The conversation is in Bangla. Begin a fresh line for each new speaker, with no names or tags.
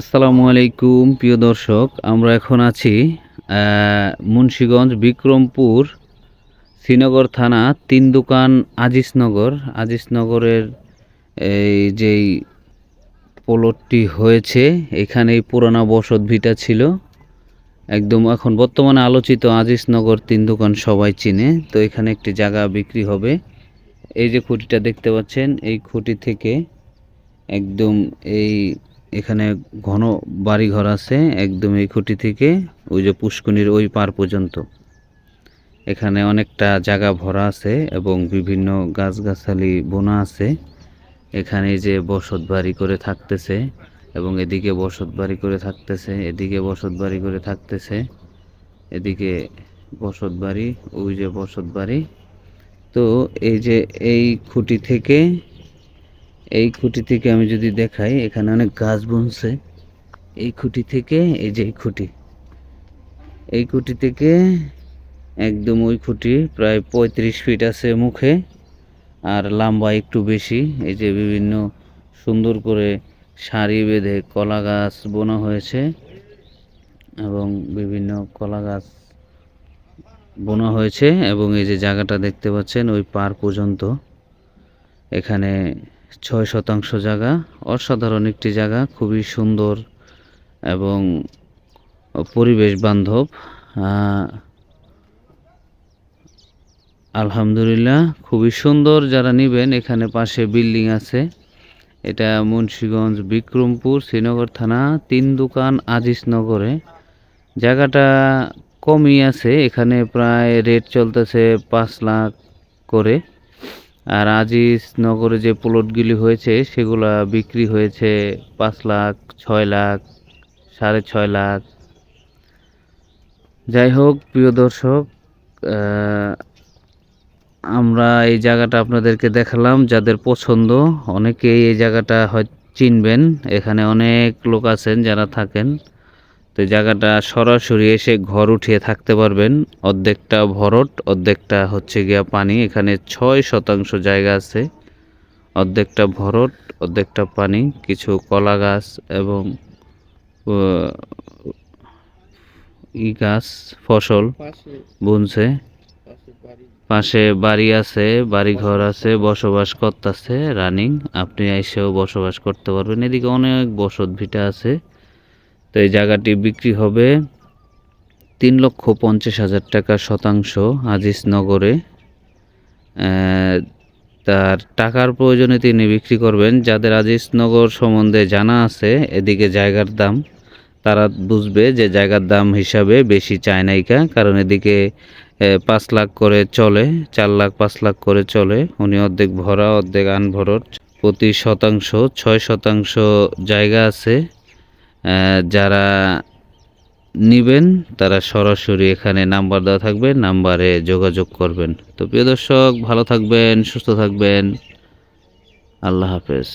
আসসালামু আলাইকুম, প্রিয় দর্শক। আমরা এখন আছি মুন্সীগঞ্জ বিক্রমপুর শ্রীনগর থানা, তিন দোকান আজিজনগর আজিজনগরের এই যেই পোলটটি হয়েছে, এখানেই পুরানা বসত ভিটা ছিল। একদম এখন বর্তমানে আলোচিত আজিজনগর তিন দোকান সবাই চিনে। তো এখানে একটি জায়গা বিক্রি হবে। এই যে খুঁটিটা দেখতে পাচ্ছেন, এই খুঁটি থেকে একদম এই এখানে ঘন বাড়িঘর আছে একদম এই খুঁটি থেকে, ওই যে পুষ্কনির ওই পার পর্যন্ত। এখানে অনেকটা জায়গা ভরা আছে এবং বিভিন্ন গাছগাছালি বোনা আছে। এখানে যে বসত বাড়ি করে থাকতেছে এবং এদিকে বসত বাড়ি করে থাকতেছে, এদিকে বসত বাড়ি করে থাকতেছে, এদিকে বসত বাড়ি, ওই যে বসত বাড়ি। তো এই যে এই খুঁটি থেকে এই খুঁটি থেকে আমি যদি দেখাই, এখানে অনেক গাছ বুনছে। এই খুঁটি থেকে, এই যে এই খুঁটি এই খুঁটি থেকে একদম ওই খুঁটি প্রায় পঁয়ত্রিশ ফিট আছে মুখে, আর লম্বা একটু বেশি। এই যে বিভিন্ন সুন্দর করে সারি বেঁধে কলা গাছ বোনা হয়েছে এবং বিভিন্ন কলা গাছ বোনা হয়েছে এবং এই যে জায়গাটা দেখতে পাচ্ছেন, ওই পার পর্যন্ত। এখানে ছয় শতাংশ জায়গা, অসাধারণ একটি জায়গা, খুবই সুন্দর এবং পরিবেশ বান্ধব। আলহামদুলিল্লাহ, খুবই সুন্দর যারা নেবেন, এখানে পাশে বিল্ডিং আছে। এটা মুন্সীগঞ্জ বিক্রমপুর, শ্রীনগর থানা, তিন দোকান আজিজনগরে জায়গাটা কমই আছে, এখানে প্রায় রেট চলতেছে পাঁচ লাখ করে। আর আজিজ নগরে যে প্লটগুলি হয়েছে, সেগুলা বিক্রি হয়েছে পাঁচ লাখ, ছয় লাখ, সাড়ে ছয় লাখ। যাই হোক, প্রিয় দর্শক আমরা এই জায়গাটা আপনাদেরকে দেখালাম, যাদের পছন্দ, অনেকেই এই জায়গাটা হয় চিনবেন। এখানে অনেক লোক আছেন যারা থাকেন। তো জায়গাটা সরাসরি এসে ঘর উঠিয়ে থাকতে পারবেন। অর্ধেকটা ভরট অর্ধেকটা হচ্ছে গিয়া পানি। এখানে ছয় শতাংশ জায়গা আছে। অর্ধেকটা ভরট অর্ধেকটা পানি কিছু কলা গাছ এবং ই গাছ ফসল বুনছে।
পাশে বাড়ি।
আছে বাড়ি ঘর আছে বসবাস করতেছে রানিং। আপনি এসেও বসবাস করতে পারবেন। এদিকে অনেক বসত ভিটা আছে। তো এই জায়গাটি বিক্রি হবে তিন লক্ষ পঞ্চাশ হাজার টাকা শতাংশ আজিজ নগরে। তার টাকার প্রয়োজনে তিনি বিক্রি করবেন। যাদের আজিজ নগর সম্বন্ধে জানা আছে, এদিকে জায়গার দাম, তারা বুঝবে যে জায়গার দাম হিসাবে বেশি চায় নাইকা কারণ এদিকে পাঁচ লাখ করে চলে, চার লাখ, পাঁচ লাখ করে চলে। উনি অর্ধেক ভরা, অর্ধেক আনভরট। প্রতি শতাংশ ছয় শতাংশ জায়গা আছে। যারা নিবেন, তারা সরাসরি এখানে নাম্বার দেওয়া থাকবে, নাম্বারে যোগাযোগ করবেন। তো প্রিয় দর্শক, ভালো থাকবেন, সুস্থ থাকবেন। আল্লাহ হাফেজ।